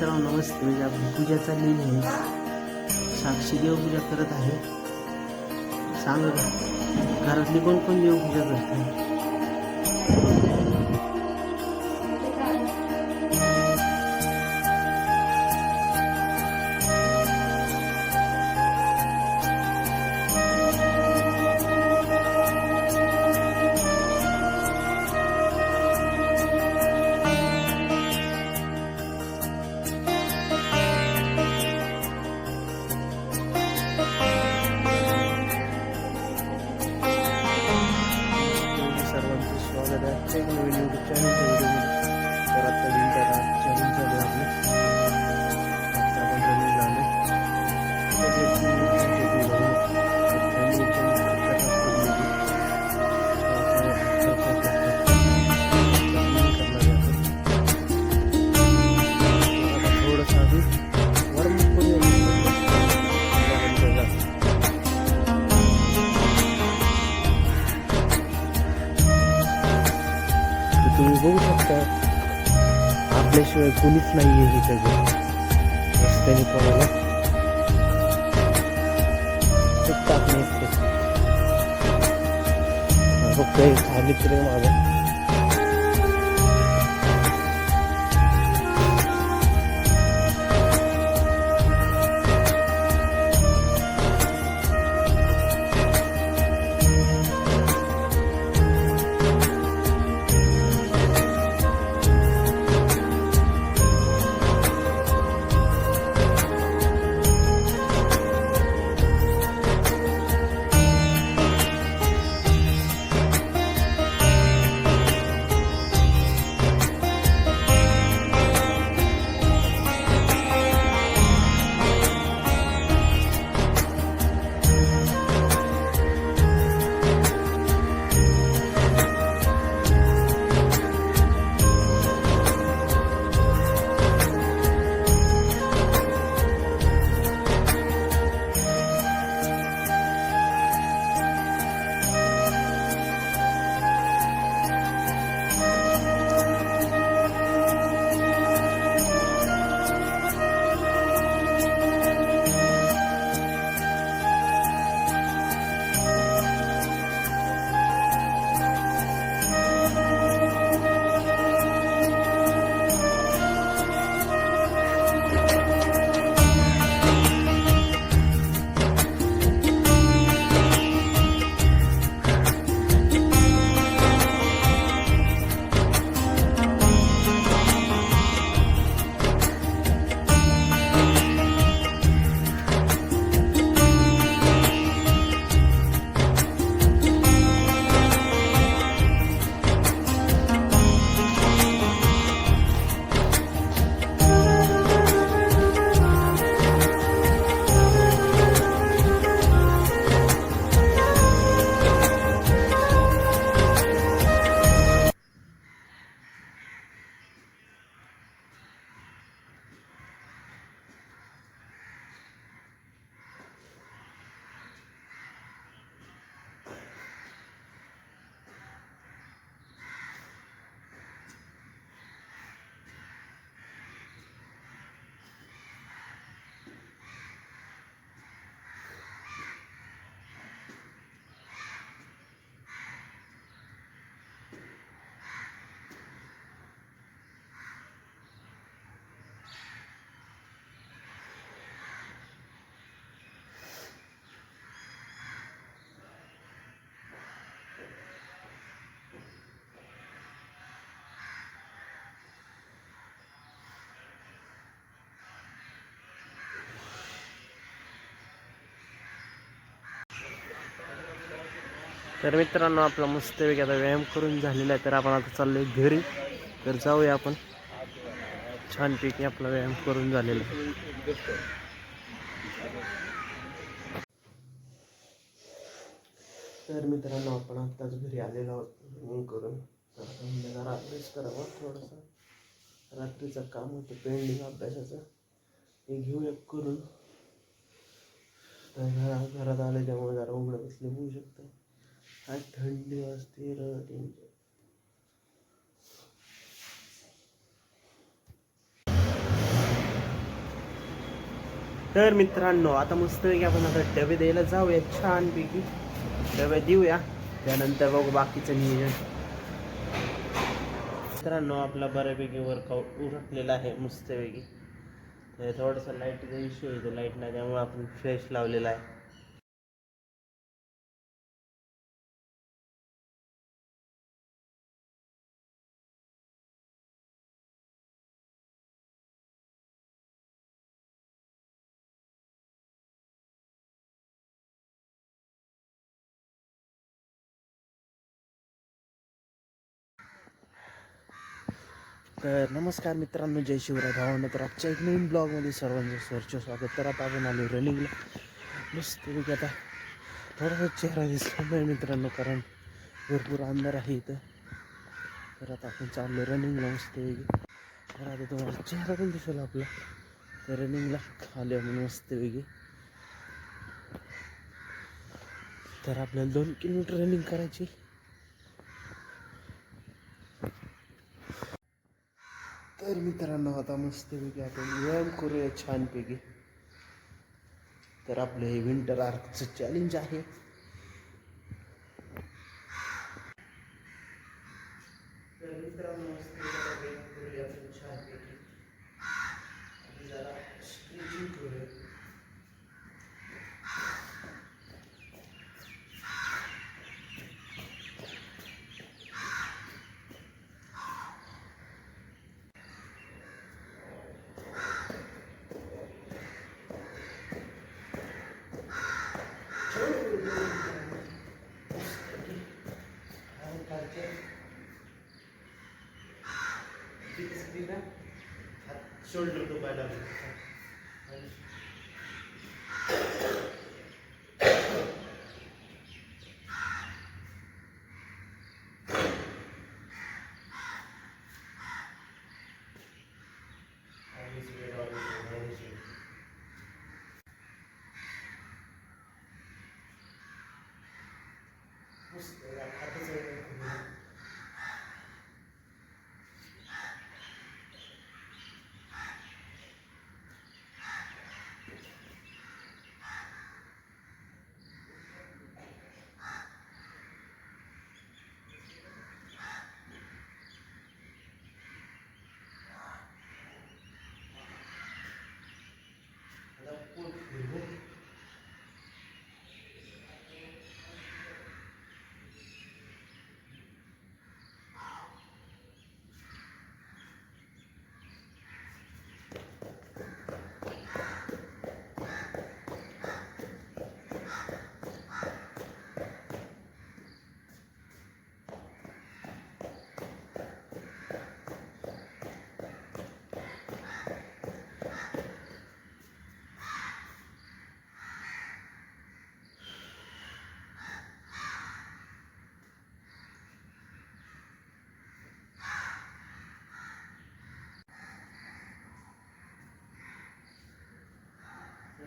मित्रांनो नमस्ते. म्हणजे पूजा चाललेली आहे साक्षी देवपूजा करत आहे. सांग. घरातली कोण कोण देवपूजा करते कोणीच नाही आहे हे सगळं. रस्त्याने कोणाला फक्त आपण हा, फक्त एक तरी माझं तर मित्रांनो आपला मस्तपैकी आता व्यायाम करून झालेला आहे. तर आपण आता चाललोय घरी. तर जाऊया आपण. छानपैकी आपला व्यायाम करून झालेला आहे. तर मित्रांनो आपण आत्ताच घरी आलेलो आहोत व्यायाम करून. तर आता म्हणलं अभ्यास करावा थोडासा. रात्रीचं काम होतं पेंडिंग अभ्यासाचं. ते घेऊया करून. तर घरा घरात आले त्यामुळे जरा उघडं बसले होऊ शकतं. आज थंडी वाजते र तर मित्रांनो आता मस्त आपण आता डबे द्यायला जाऊया छानपैकी. डबे देऊया. त्यानंतर बघू बाकीचं नियोजन. मित्रांनो आपला बऱ्यापैकी वर्कआउट उरकलेला आहे मस्तपैकी. थोडासा थोडंसं लाईटचा इश्यू आहे लाइट नाही त्यामुळे आपण फ्रेश लावलेला आहे. तर नमस्कार मित्रांनो जय शिवराय भावांनो तर आजच्या एक नवीन ब्लॉगमध्ये सर्वांचं सरचं स्वागत. तर आता आपण आलो रनिंगला. मस्तपैकी आता थोडासा चेहरा दिसला नाही मित्रांनो कारण भरपूर अंधार आहे इथं. तर आता आपण चाललो रनिंगला मस्त वेगळी तर आता तुम्हाला चेहरा पण दिसेल आपला. तर रनिंगला खाली आपण मस्तपैकी तर आपल्याला दोन किलोमीटर रनिंग करायची. तर मित्रांनो आता मस्तपैकी आपण व्यायाम करूया छानपैकी. तर आपलं हे विंटर आर्कचं चॅलेंज आहे. तर मित्रांनो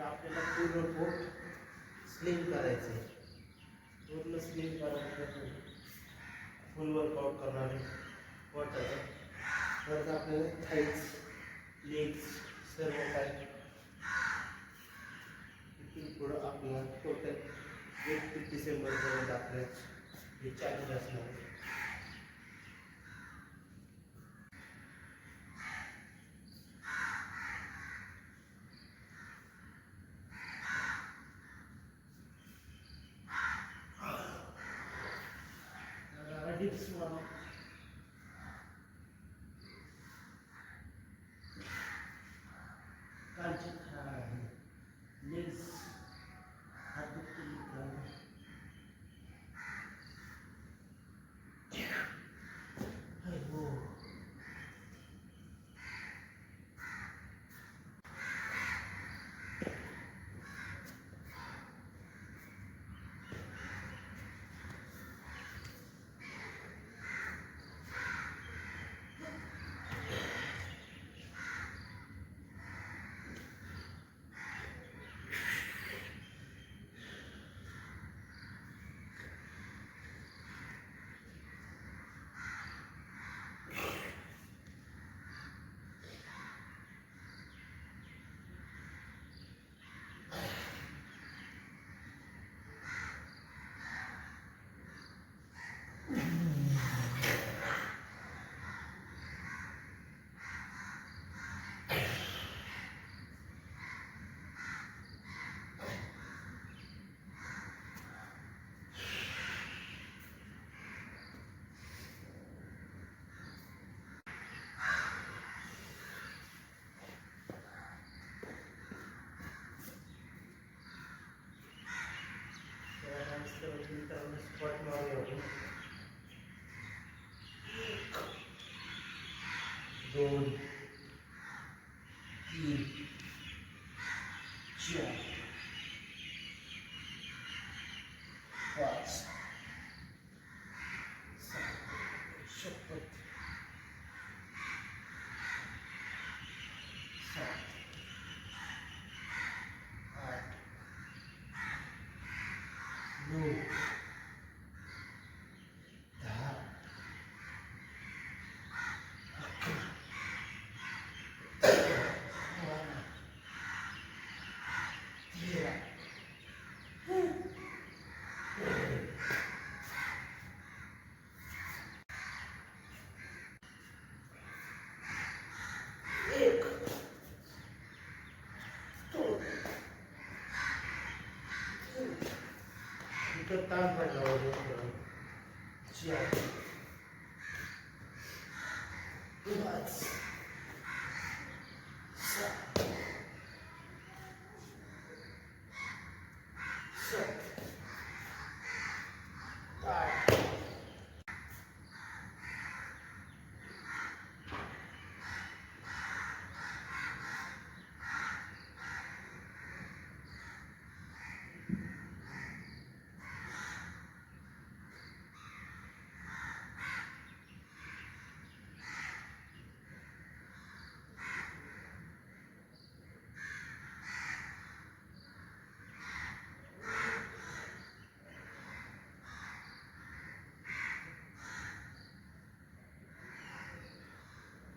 तर आपल्याला पूर्ण पोट स्लिम करायचं आहे पूर्ण स्लिम करायचं फुल वर्कआउट करणार आहे पोटाचं. परत आपल्याला थाईज लेग्स सर्व काय इथून पुढं आपल्याला टोटल एक ते डिसेंबरपर्यंत आपल्या हे चॅलेंज असणार दोन 单块的，我就是讲。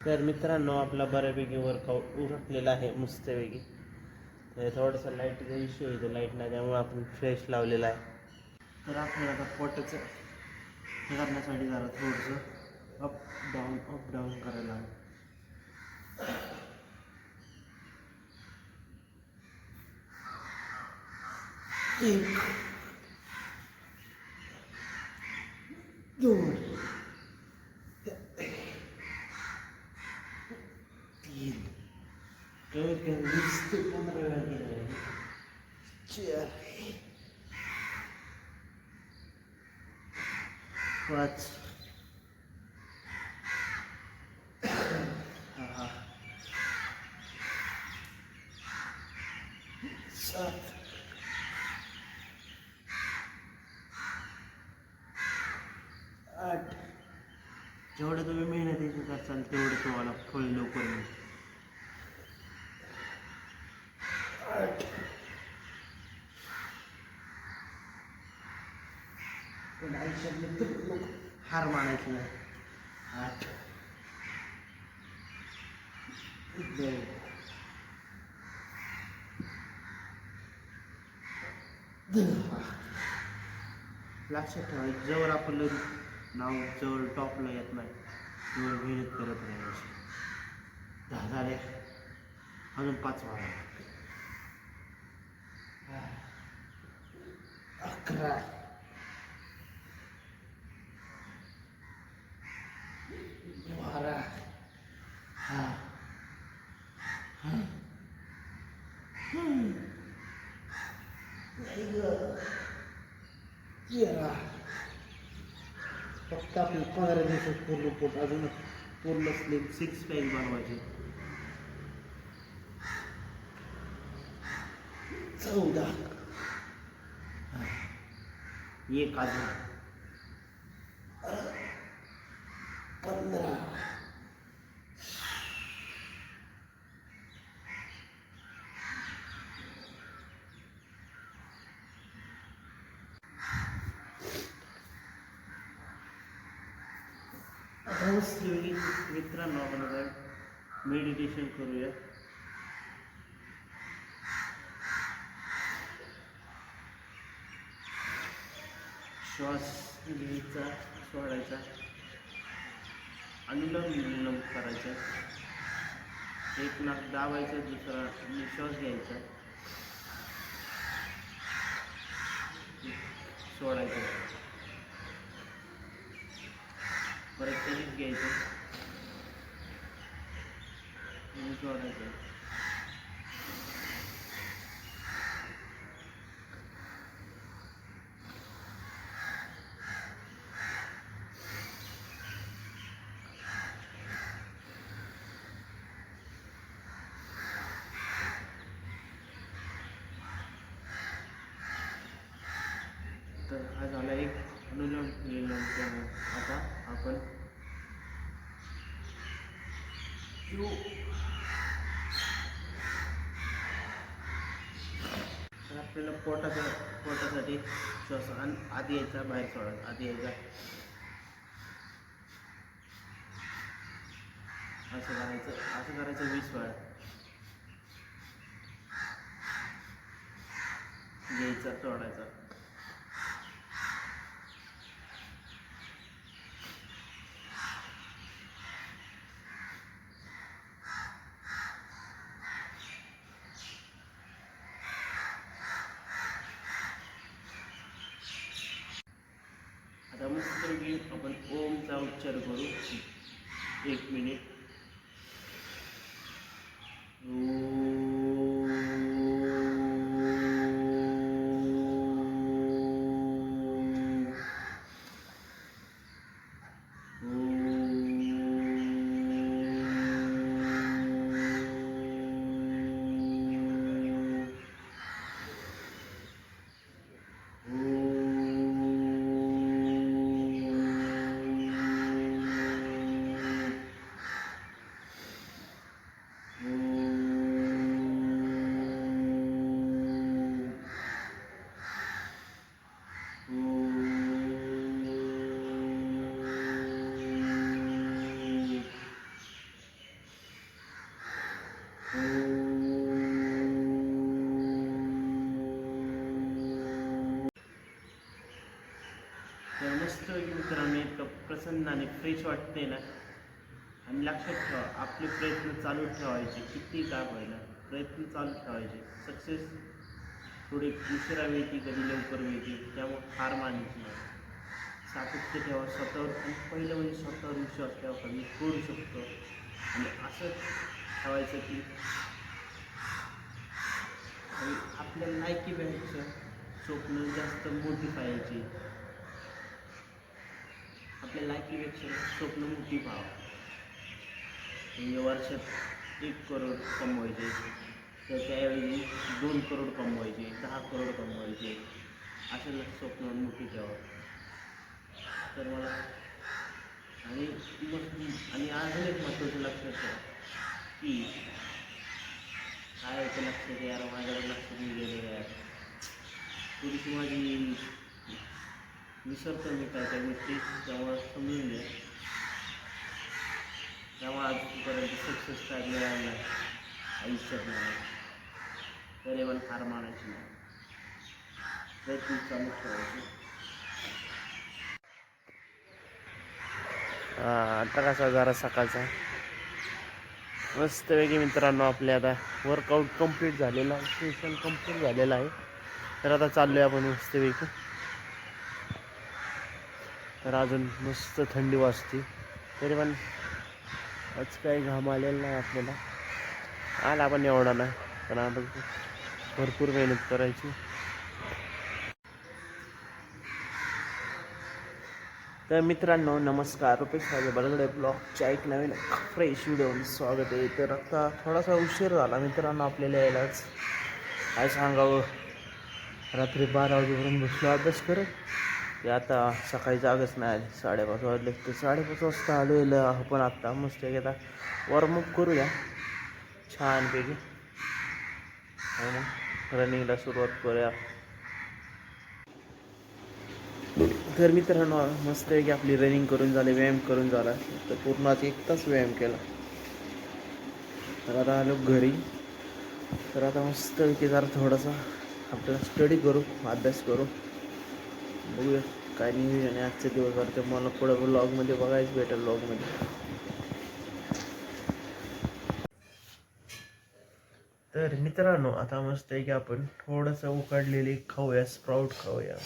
तर मित्रांनो आपला बऱ्यापैकी वर्कआउट उरकलेला आहे मस्तपैकी तर थोडंसं लाईटचा इश्यू आहे लाइट नाही त्यामुळे आपण फ्रेश लावलेला आहे तर आपल्याला आता पोटाचं हे करण्यासाठी जरा थोडंसं अप डाऊन अप डाऊन करायला हवं. एक दोन तीन कमीत कमी वीस ते पंधरा वेळा केलं आहे. चार पाच सहा सात आठ जेवढं तुम्ही मेहनतीचं करसाल तेवढं तुम्हाला फळ लवकर मिळेल. आठ पण आयुष्यातले हार मानायचं नाही. आठ लक्षात ठेवा जवळ आपण नाव जवळ टॉपला येत नाही. तेवढं मेहनत करत राहायची दहा झाले. अजून पाच वाजता अकरा. बारा. हा. हा. तर आपल्याला पंधरा दिवसात पूर्ण पोट अजून पूर्ण स्लिम सिक्स पॅक बनवायचे. चौदा. एक अजून. पंधरा मस्तपैकी मित्रांनो आपण आता मेडिटेशन करूया. श्वास घ्यायचा सोडायचा. अनुलम विलम करायचा. एक नाक दाबायचा दुसरा निश्वास घ्यायचा. सोडायचा. परत घ्यायचं. आणि सोडायचं तर आपल्याला पोटाच्या पोटासाठी श्वास आधी यायचा बाहेर सोडायचा आधी यायचा असं करायचं असं करायचं वीस वेळा. घ्यायचा सोडायचा आता मस्त आपण ओमचा उच्चार करू. एक मिनिट. फ्रेश वाटते ना? आणि लक्षात ठेवा आपले प्रयत्न चालू ठेवायचे. किती काय व्हायला प्रयत्न चालू ठेवायचे. सक्सेस थोडी उशिरा मिळते कधी लवकर मिळते. त्यामुळे हार मानायची नाही. सातत्य ठेवा. स्वतःवर आणि पहिलं म्हणजे स्वतःवर विश्वास ठेवा. का मी करू शकतो. आणि असं ठेवायचं की आणि आपल्या लायकीपेक्षा स्वप्न जास्त मोठी पाहिजे आपल्या लायकीपेक्षा स्वप्न मोठी पाहावं. म्हणजे वर्षात एक करोड कमवायचे तर त्याऐवजी दोन करोड कमवायचे दहा करोड कमवायचे असे स्वप्न मोठी ठेवा तर मला आणि आणि अजून एक महत्त्वाचं लक्षात ठेवा की काय लक्षात यार माझ्याकडे लक्ष नाही गेलं यार थोडीशी माझी विसरतो मी काय त्या गोष्टी जेव्हा समजून घ्या त्यामुळे आजपर्यंत सक्सेस काय मिळाला नाही. आयुष्यात नाही. तरी पण हार मानायची नाही. प्रयत्न चालू ठेवायचे आता कसा जरा सकाळचा? मस्तपैकी मित्रांनो आपले आता वर्कआउट कंप्लीट झालेला आहे. सेशन कंप्लीट झालेलं आहे. तर आता चाललो आहे आपण मस्तपैकी तर अजून मस्त थंडी वाजते. तरी पण आज काही घाम आलेला नाही आपल्याला. आला पण एवढा नाही. पण आता भरपूर मेहनत करायची. तर मित्रांनो नमस्कार. रुपेश माझ्या बरगडे ब्लॉगच्या एक नवीन फ्रेश व्हिडिओ स्वागत आहे. तर आता थोडासा उशीर झाला मित्रांनो आपल्याला यायलाच. काय सांगावं रात्री बारा वाजेपर्यंत बसलो. अभ्यास करत ते आता सकाळी जागच नाही आली साडेपाच वाजले. तर साडेपाच वाजता आलेलं आपण आत्ता मस्त एक आता वॉर्मअप करूया. छानपैकी. आणि मग रनिंगला सुरुवात करूया. तर मित्रांनो मस्त आहे की आपली रनिंग करून झाली व्यायाम करून झाला. तर पूर्ण एक तास व्यायाम केला. तर आता आलो घरी. तर आता मस्त की जरा थोडासा आपल्याला स्टडी करू अभ्यास करू. बघूया. काय नियोजन आहे आजच्या दिवसभर ते मला पुढं ब्लॉगमध्ये बघायच भेटेल ब्लॉगमध्ये तर मित्रांनो आता मस्त आहे की आपण थोडंसं उकडलेले खाऊया स्प्राऊट खाऊया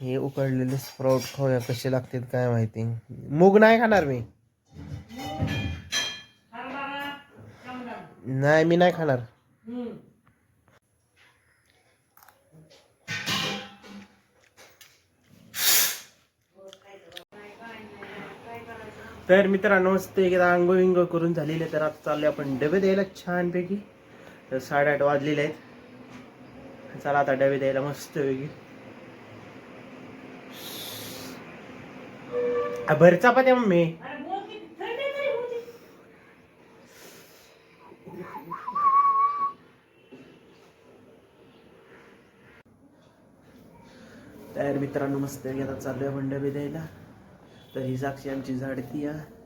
हे उकडलेले स्प्राऊट खाऊया कसे लागतात काय माहिती? मूग नाही खाणार मी. नाही मी नाही खाणार. तर मित्रांनो ते एकदा आंघोळ विंगोळ करून झालेले तर आता चालले आपण डबे द्यायला छानपैकी. तर साडेआठ वाजलेले आहेत. चला आता डबे द्यायला मस्तपैकी. भरचा पात्या मम्मी. तर मित्रांनो मस्त आता चालू आहे डबे द्यायला. तर ही साक्षी आमची झाडती आहे